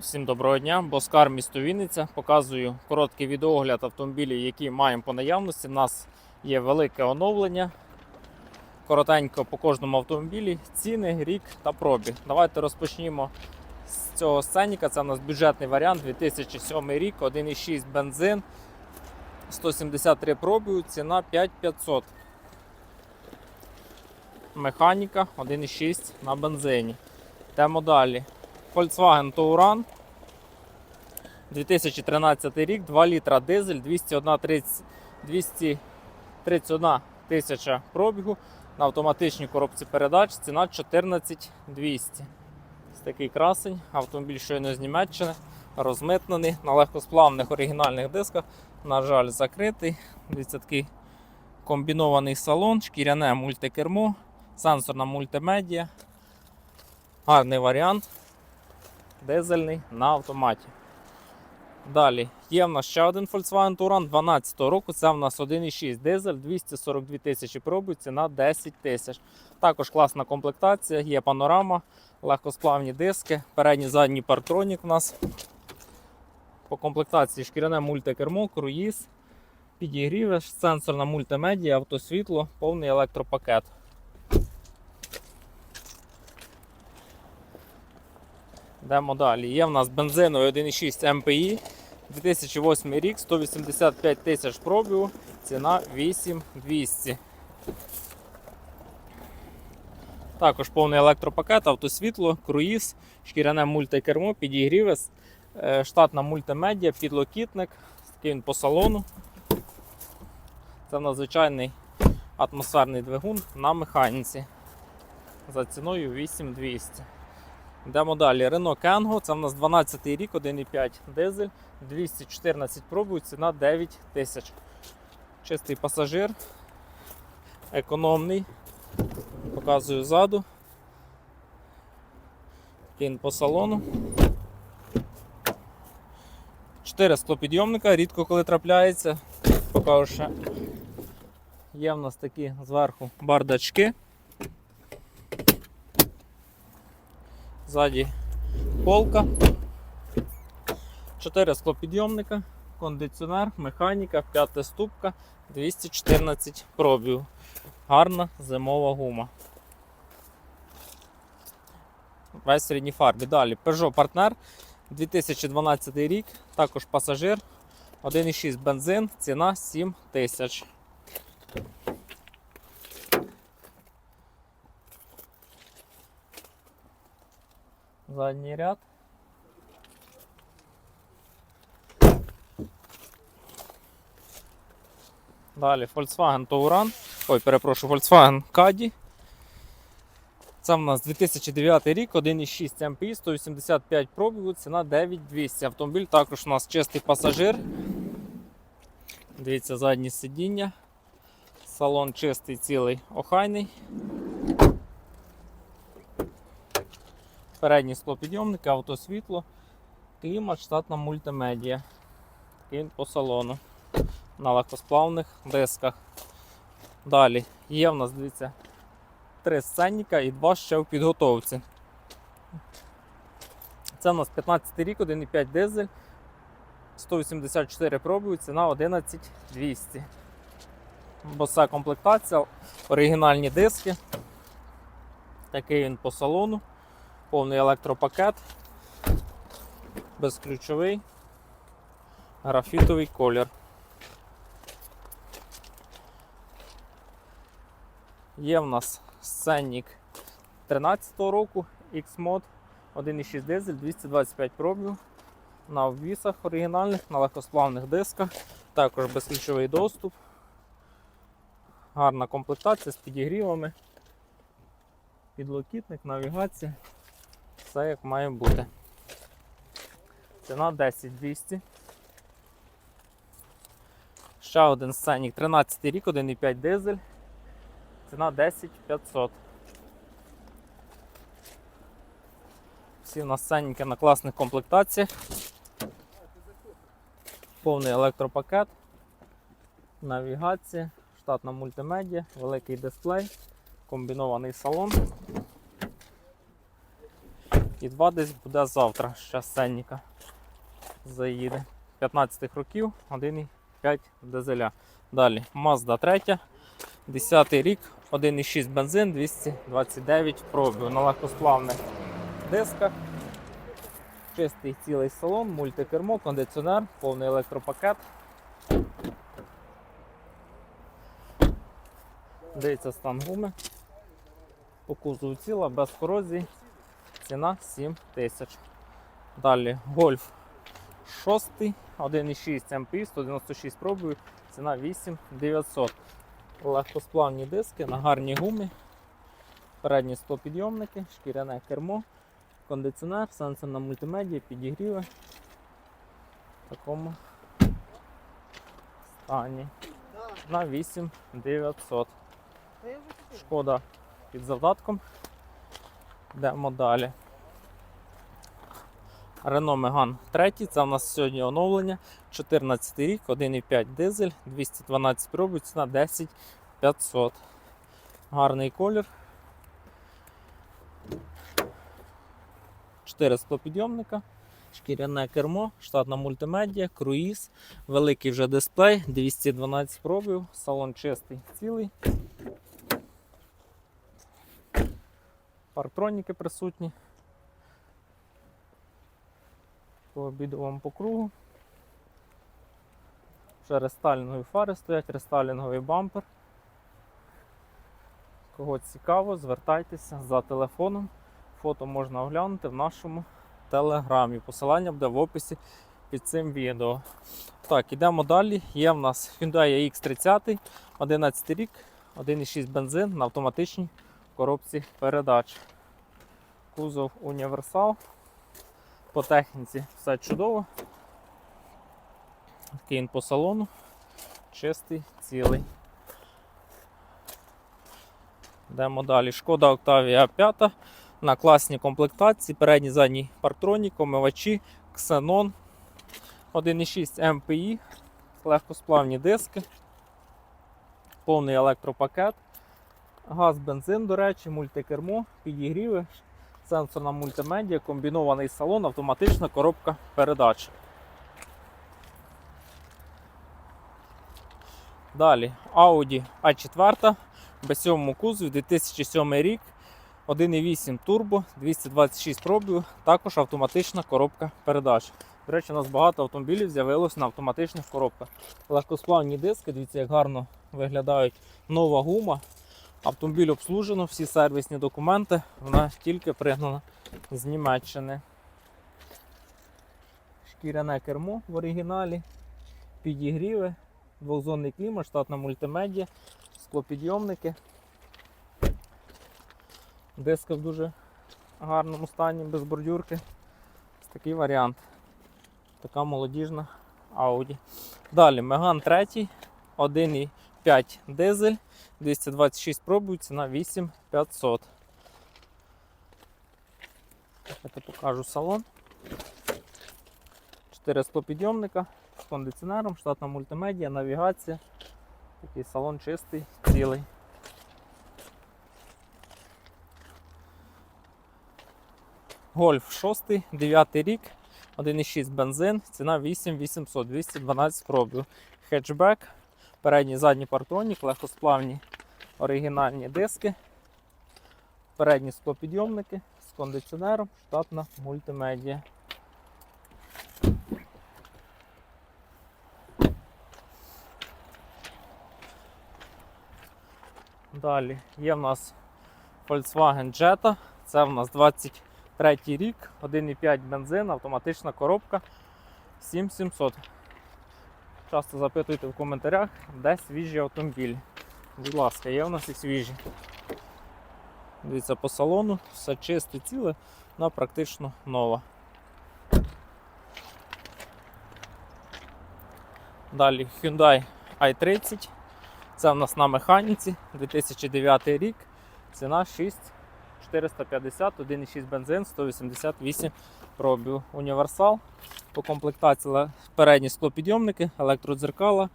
Всім доброго дня, Боскар місто Вінниця. Показую короткий відеогляд автомобілів, які маємо по наявності. У нас є велике оновлення. Коротенько по кожному автомобілі, ціни, рік та пробіг. Давайте розпочнімо з цього сценіка. Це у нас бюджетний варіант 2007 рік, 1,6 бензин, 173 пробігу, ціна 5500. Механіка 1,6 на бензині. Йдемо далі. Volkswagen Touran 2013 рік, 2 літра дизель, 201 30 231 тисяча пробігу на автоматичній коробці передач, ціна 14200. Ось такий красень, автомобіль щойно з Німеччини, розмитнений на легкосплавних оригінальних дисках. На жаль, закритий. Дивіться, такий комбінований салон, шкіряне мультикермо, сенсорна мультимедіа. Гарний варіант дизельний на автоматі. Далі є в нас ще один Volkswagen Touran 12 року. Це в нас 1,6 дизель, 242 тисячі пробів, ціна 10 тисяч. Також класна комплектація, є панорама, легкосплавні диски, передній задній партронік у нас. По комплектації шкіряне мультикермо, круїз, підігріви, сенсорна мультимедіа, автосвітло, повний електропакет. Йдемо далі. Є в нас бензиновий 1,6 МПІ. 2008 рік, 185 тисяч пробігу, ціна 8200. Також повний електропакет, автосвітло, круїз, шкіряне мультикермо, підігріви, е, штатна мультимедіа, підлокітник, такий він по салону. Це надзвичайний атмосферний двигун на механіці за ціною 8200. Йдемо далі. Renault Kangoo, це в нас 12 рік, 1,5 дизель, 214 пробів, ціна 9 тисяч. Чистий пасажир, економний. Показую ззаду. Кін по салону. 4 склопідйомника, рідко коли трапляється. Покажу ще. Є в нас такі зверху бардачки. Ззаді полка. 4 склопідйомника, кондиціонер, механіка, п'ята ступка, 214 пробів. Гарна зимова гума. Весь в рідній фарбі. Далі Peugeot Partner 2012 рік, також пасажир, 1,6 бензин, ціна 7 тисяч. Задній ряд. Далі Volkswagen Touran. Ой, перепрошую, Volkswagen Caddy. Це в нас 2009 рік, 1,6 MPI, 185 пробігу, ціна 9200. Автомобіль також у нас чистий пасажир. Дивіться, задні сидіння. Салон чистий, цілий, охайний. Передні склопідйомники, автосвітло, клімат, штатна мультимедіа. Такий по салону. На легкосплавних дисках. Далі є в нас, дивіться, три сценника і два ще в підготовці. Це у нас 15 рік, 1,5 дизель, 184 пробів, ціна 11200. Боса комплектація, оригінальні диски. Такий він по салону повний електропакет, безключовий, графітовий колір. Є в нас сценник 13-го року X-Mod 1,6 дизель, 225 пробів на обвісах оригінальних, на легкосплавних дисках, також безключовий доступ, гарна комплектація з підігрівами, підлокітник, навігація. Все як має бути. Ціна 10200. Ще один сценік 13 рік, 1,5 дизель. Ціна 10500. Всі у нас сценіки на класних комплектаціях. Повний електропакет, навігація, штатна мультимедіа, великий дисплей, комбінований салон. І два десь буде завтра. Ще Сенніка заїде. 15 років, 1,5 дизеля. Далі Mazda 3, 10 рік, 1,6 бензин, 229 пробів на легкосплавних дисках. Чистий цілий салон, мультикермо, кондиціонер, повний електропакет. Дивіться стан гуми. По кузову ціла, без корозії. Ціна 7 тисяч. Далі гольф 6, 1,6 МПІ, 196 пробою, ціна 8900. Легкосплавні диски на гарній гумі. Передні склопідйомники, шкіряне кермо, кондиціонер, сенсорна мультимедія, підігріви. В такому стані. На 8900. Шкода під завдатком. Йдемо далі. Renault Megane 3, це у нас сьогодні оновлення. 14 рік, 1,5 дизель, 212 пробів, ціна 10 500. Гарний колір. 4 склопідйомника, шкіряне кермо, штатна мультимедіа, круїз, великий вже дисплей, 212 пробів, салон чистий, цілий. Парктроніки присутні. По обідовому по кругу. Вже рестайлінгові фари стоять, рестайлінговий бампер. Кого цікаво, звертайтеся за телефоном. Фото можна оглянути в нашому телеграмі. Посилання буде в описі під цим відео. Так, ідемо далі. Є в нас Hyundai X30, 11 рік, 1,6 бензин на автоматичній коробці передач. Кузов універсал. По техніці все чудово. Він по салону. Чистий, цілий. Йдемо далі. Шкода Octavia 5 на класній комплектації. Передній задній парктронік, омивачі, Xenon 1,6 MPI, легкосплавні диски, повний електропакет, газ, бензин, до речі, мультикермо, підігріви, сенсорна мультимедіа, комбінований салон, автоматична коробка передач. Далі Audi A4 без сьомому кузові 2007 рік. 1,8 турбо, 226 пробів, також автоматична коробка передач. До речі, у нас багато автомобілів з'явилось на автоматичних коробках. Легкосплавні диски, дивіться, як гарно виглядають нова гума. Автомобіль обслужено, всі сервісні документи, вона тільки пригнана з Німеччини. Шкіряне кермо в оригіналі, підігріви, двохзонний клімат, штатна мультимедіа, склопідйомники. Диска в дуже гарному стані, без бордюрки. Такий варіант. Така молодіжна Audi. Далі Megane 3, 1,5 дизель, 226 пробуй, ціна 8500. Я покажу салон. 4 склопідйомника з кондиціонером, штатна мультимедіа, навігація. Такий салон чистий, цілий. Гольф 6, 9 рік, 1,6 бензин, ціна 8800, 212 пробів. Хетчбек, передній задній партронік, легкосплавні оригінальні диски, передні склопідйомники з кондиціонером, штатна мультимедіа. Далі є в нас Volkswagen Jetta, це в нас 20 Третій рік, 1,5 бензин, автоматична коробка 7700. Часто запитуйте в коментарях, де свіжі автомобілі. Будь ласка, є у нас і свіжі. Дивіться по салону, все чисте, ціле, вона практично нова. Далі Hyundai i30. Це в нас на механіці 2009 рік. Ціна 6. 450, 1,6 бензин, 188 пробів. Універсал. По комплектації передні склопідйомники, електродзеркала,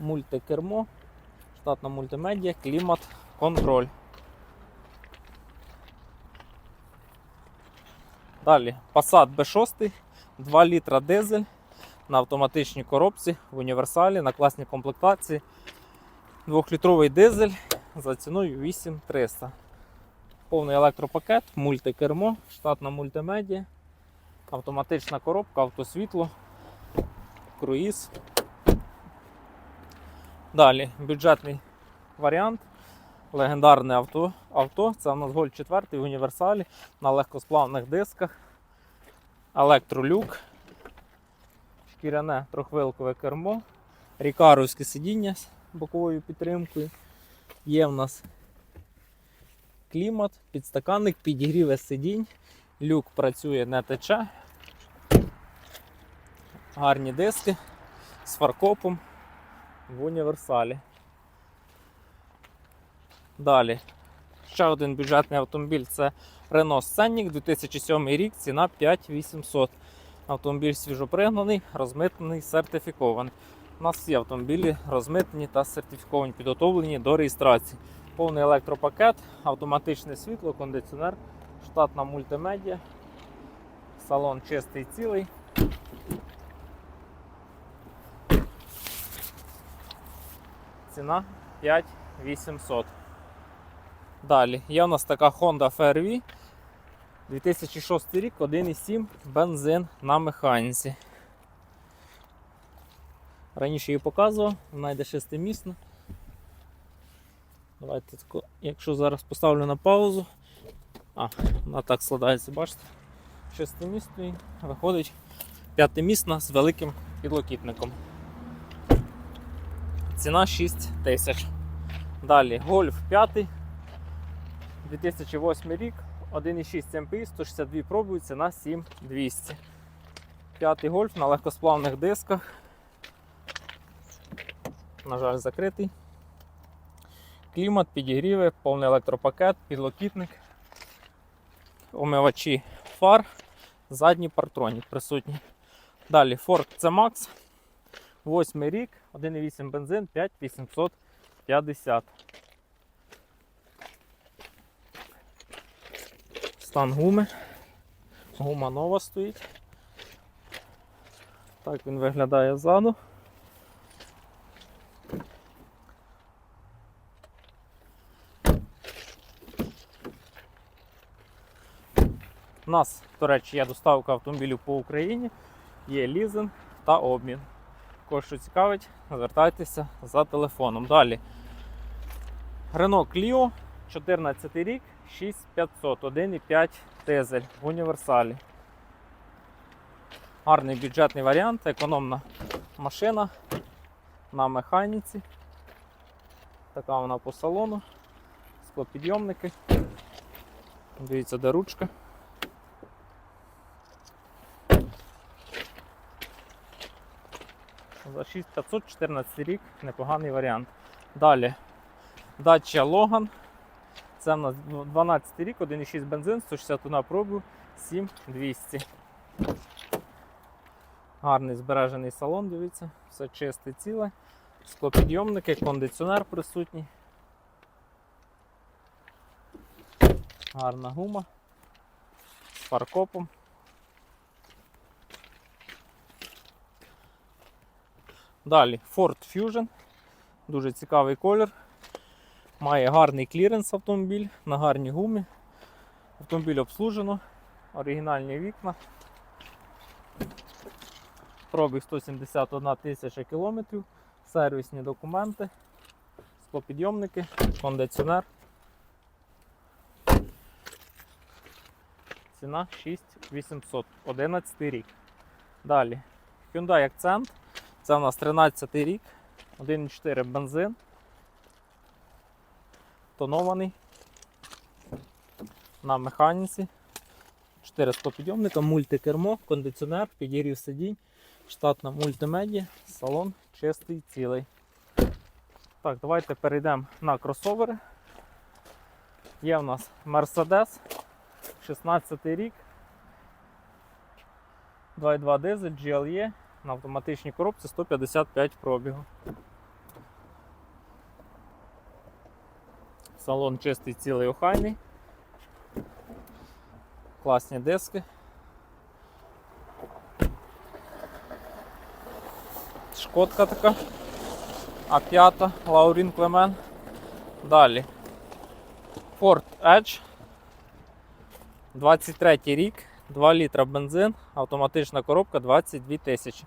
мультикермо, штатна мультимедіа, клімат, контроль. Далі Passat B6, 2 літра дизель на автоматичній коробці в універсалі на класній комплектації. 2-літровий дизель за ціною 8300. Повний електропакет, мультикермо, штатна мультимедіа, автоматична коробка, автосвітло, круїз. Далі бюджетний варіант. Легендарне авто. авто. Це у нас Golf 4 в універсалі на легкосплавних дисках. Електролюк, шкіряне трохвилкове кермо, рікаровське сидіння з боковою підтримкою. Є в нас клімат, підстаканник, підігріве сидінь, люк працює, не тече. Гарні диски з фаркопом в універсалі. Далі. Ще один бюджетний автомобіль це Renault Scenic 2007 рік, ціна 5800. Автомобіль свіжопригнаний, розмитнений, сертифікований. У нас всі автомобілі розмитнені та сертифіковані, підготовлені до реєстрації. Повний електропакет, автоматичне світло, кондиціонер, штатна мультимедіа, салон чистий цілий. Ціна 5800. Далі є у нас така Honda FRV 2006 рік, 1,7 бензин на механіці. Раніше її показував, вона йде шестимісна. Давайте, тако, якщо зараз поставлю на паузу. А, вона так складається, бачите? Шестимісний, виходить п'ятимісна з великим підлокітником. Ціна 6 тисяч. Далі Golf 5. 2008 рік, 1,6 МПІ, 162 пробують, ціна 7200. П'ятий гольф на легкосплавних дисках. На жаль, закритий. Клімат, підігріви, повний електропакет, підлокітник, омивачі фар, задній партронік присутній. Далі Ford C-Max, 8 рік, 1,8 бензин, 5850. Стан гуми. Гума нова стоїть. Так він виглядає ззаду. Нас, до речі, є доставка автомобілів по Україні, є лізинг та обмін. Кого що цікавить, звертайтеся за телефоном. Далі. Renault Clio 14 рік, 6500, 1,5 дизель в універсалі. Гарний бюджетний варіант, економна машина на механіці. Така вона по салону, склопідйомники. Дивіться, де ручка. За 6514 рік непоганий варіант. Далі Dacia Logan. Це в нас 12 рік, 1,6 бензин, 161 пробу, 7200. Гарний збережений салон, дивіться, все чисте ціле. Склопідйомники, кондиціонер присутній. Гарна гума з фаркопом. Далі Ford Fusion. Дуже цікавий колір. Має гарний кліренс автомобіль на гарній гумі. Автомобіль обслужено, оригінальні вікна. Пробіг 171 тисяча кілометрів, сервісні документи, склопідйомники, кондиціонер. Ціна 6800, 11 рік. Далі Hyundai Accent. Це у нас 13 рік, 1,4 бензин тонований на механіці. 4 склопідйомника, мультикермо, кондиціонер, підігрів сидінь, штатна мультимедіа, салон чистий, цілий. Так, давайте перейдемо на кросовери. Є в нас Mercedes 16 рік. 2.2 дизель GLE на автоматичній коробці 155 пробігу. Салон чистий, цілий охайний. Класні диски. Шкодка така, А5, Лаурін Клемен. Далі. Ford Edge. 23 рік, 2 літра бензин, автоматична коробка 22 тисячі.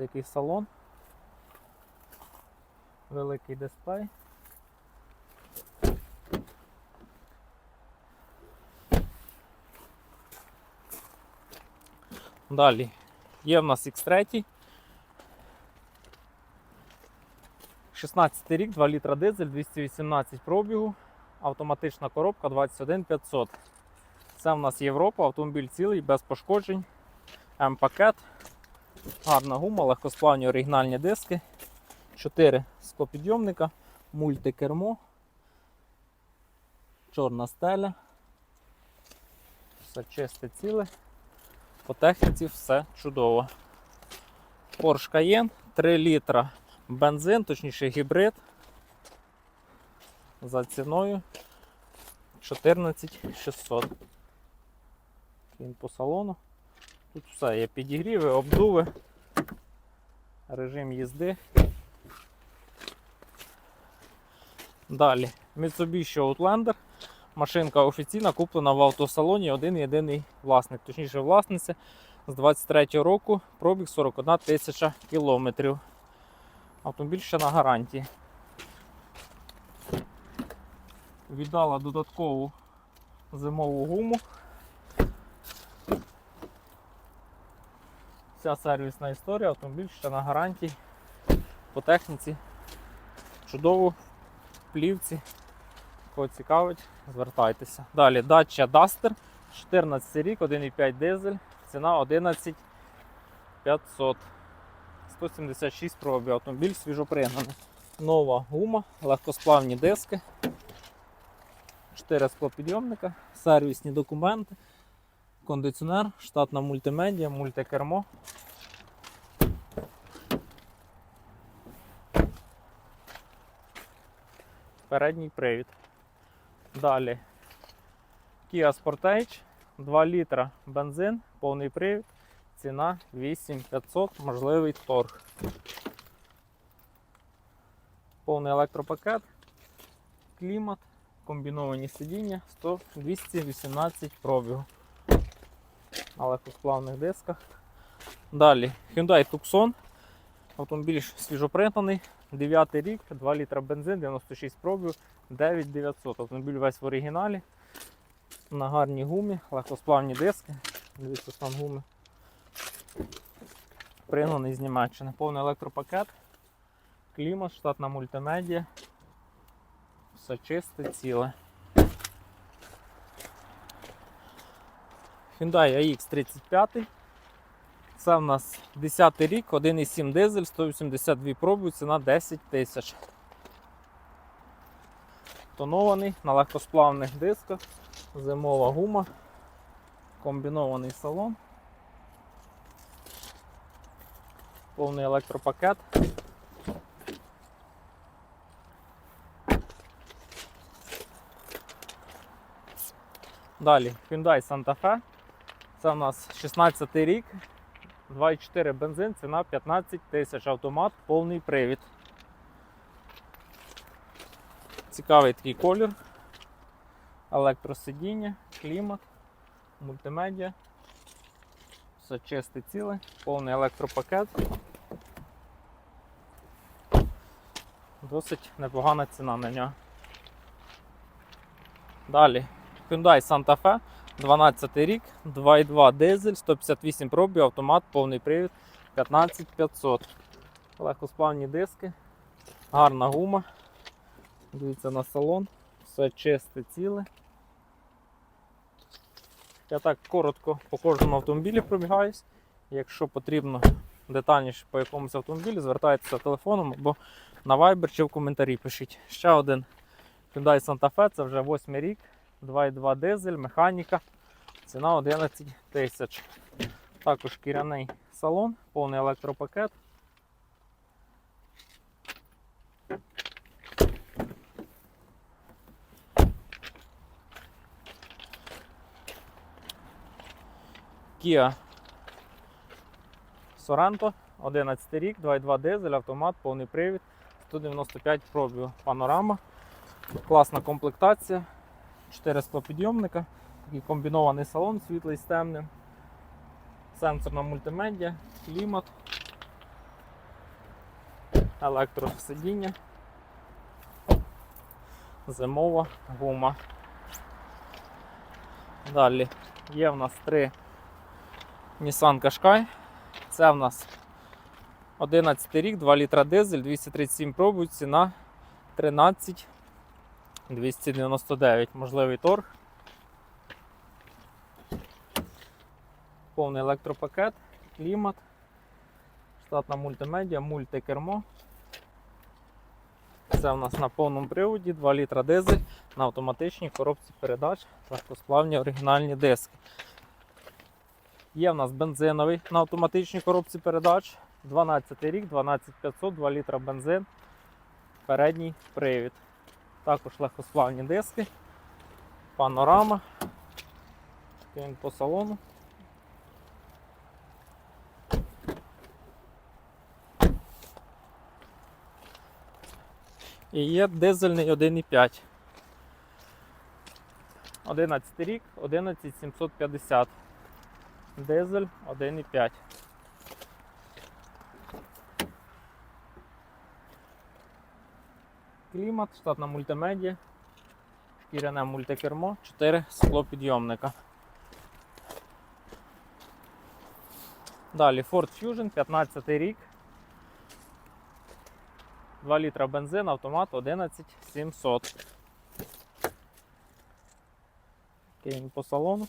Дивіться, який салон. Великий дисплей. Далі є в нас X3. 16 рік, 2 літра дизель, 218 пробігу, автоматична коробка 21500. Це в нас Європа, автомобіль цілий, без пошкоджень. М-пакет, гарна гума, легкосплавні оригінальні диски, 4 склопідйомника, мультикермо, чорна стеля. Все чисте ціле. По техніці все чудово. Porsche Cayenne, 3 літра бензин, точніше гібрид. За ціною 14600. Він по салону. Тут все є підігріви, обдуви, режим їзди. Далі Mitsubishi Outlander. Машинка офіційна куплена в автосалоні один єдиний власник, точніше власниця з 23 року, пробіг 41 тисяча кілометрів. Автомобіль ще на гарантії. Віддала додаткову зимову гуму. Вся сервісна історія, автомобіль ще на гарантії. По техніці. Чудово в плівці. Кого цікавить, звертайтеся. Далі Dacia Duster, 14 рік, 1,5 дизель, ціна 11 500. 176 пробів, автомобіль свіжопригнаний. Нова гума, легкосплавні диски, 4 склопідйомника, сервісні документи, кондиціонер, штатна мультимедіа, мультикермо. Передній привід. Далі Kia Sportage, 2 літра бензин, повний привід. Ціна 8500, можливий торг. Повний електропакет, клімат, комбіновані сидіння 100 218 пробігу. На легкосплавних дисках. Далі Hyundai Tucson. Автомобіль свіжопринтаний, 9 рік, 2 літра бензин, 96 пробігу, 9900. Автомобіль весь в оригіналі. На гарній гумі, легкосплавні диски. Дивіться стан гуми пригнаний з Німеччини. Повний електропакет, клімат, штатна мультимедіа. Все чисте, ціле. Hyundai AX35. Це в нас 10 рік, 1,7 дизель, 182 пробів, ціна 10 тисяч. Тонований на легкосплавних дисках, зимова гума, комбінований салон. повний електропакет. Далі Hyundai Santa Fe. Це у нас 16 рік, 2,4 бензин, ціна 15 тисяч, автомат, повний привід. Цікавий такий колір, електросидіння, клімат, мультимедіа. Все чисте ціле, повний електропакет. Досить непогана ціна на нього. Далі Hyundai Santa Fe, 12 рік, 2,2 дизель, 158 пробів, автомат, повний привід, 15500. Легкосплавні диски, гарна гума. Дивіться на салон, все чисте ціле. Я так коротко по кожному автомобілі пробігаюсь. Якщо потрібно детальніше по якомусь автомобілі, звертайтеся телефоном або на Viber чи в коментарі пишіть. Ще один Hyundai Santa Fe, це вже 8 рік, 2,2 дизель, механіка. Ціна 11 тисяч. Також шкіряний салон, повний електропакет. Kia Sorento, 11 рік, 2.2 дизель, автомат, повний привід, 195 пробігу. Панорама. Класна комплектація. 4 склопідйомника. Такий комбінований салон, світлий з темним. Сенсорна мультимедіа, клімат, електросидіння, зимова гума. Далі є в нас три Nissan Qashqai. Це в нас 11 рік, 2 літра дизель, 237 пробів, ціна 13 299. Можливий торг. Повний електропакет, клімат, штатна мультимедіа, мультикермо. Це в нас на повному приводі, 2 літра дизель на автоматичній коробці передач, легкосплавні оригінальні диски. Є в нас бензиновий на автоматичній коробці передач. 12 рік, 12500, 2 літра бензин, передній привід. Також легкосплавні диски, панорама. Він по салону. І є дизельний 1,5. 11 рік, 11750. Дизель 1,5. Клімат, штатна мультимедіа, шкіряне мультикермо, 4 склопідйомника. Далі Ford Fusion, 15 рік. 2 літра бензин, автомат 11700. Кинь по салону.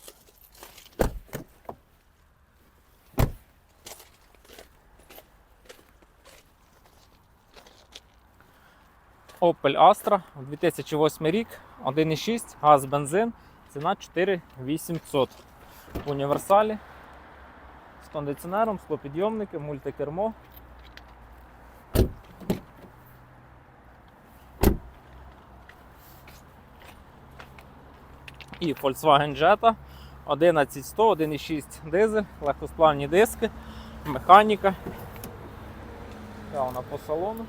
Opel Astra 2008 рік, 1,6, газ бензин, ціна 4800. В універсалі з кондиціонером, склопідйомники, мультикермо. І Volkswagen Jetta 11100, 1,6 дизель, легкосплавні диски, механіка. Та вона по салону.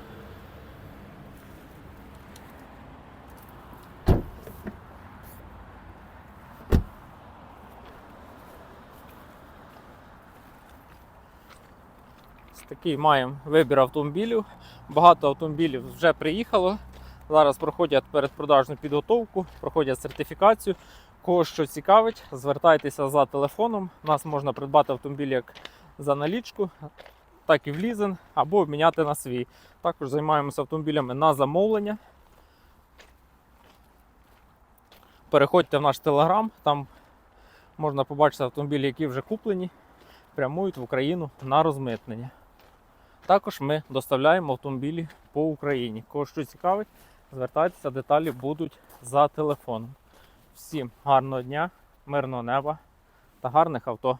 Такий маємо вибір автомобілів. Багато автомобілів вже приїхало. Зараз проходять передпродажну підготовку, проходять сертифікацію. Кого що цікавить, звертайтеся за телефоном. Нас можна придбати автомобіль як за налічку, так і в лізинг, або обміняти на свій. Також займаємося автомобілями на замовлення. Переходьте в наш телеграм, там можна побачити автомобілі, які вже куплені, прямують в Україну на розмитнення. Також ми доставляємо автомобілі по Україні. Кого що цікавить, звертайтеся, деталі будуть за телефоном. Всім гарного дня, мирного неба та гарних авто.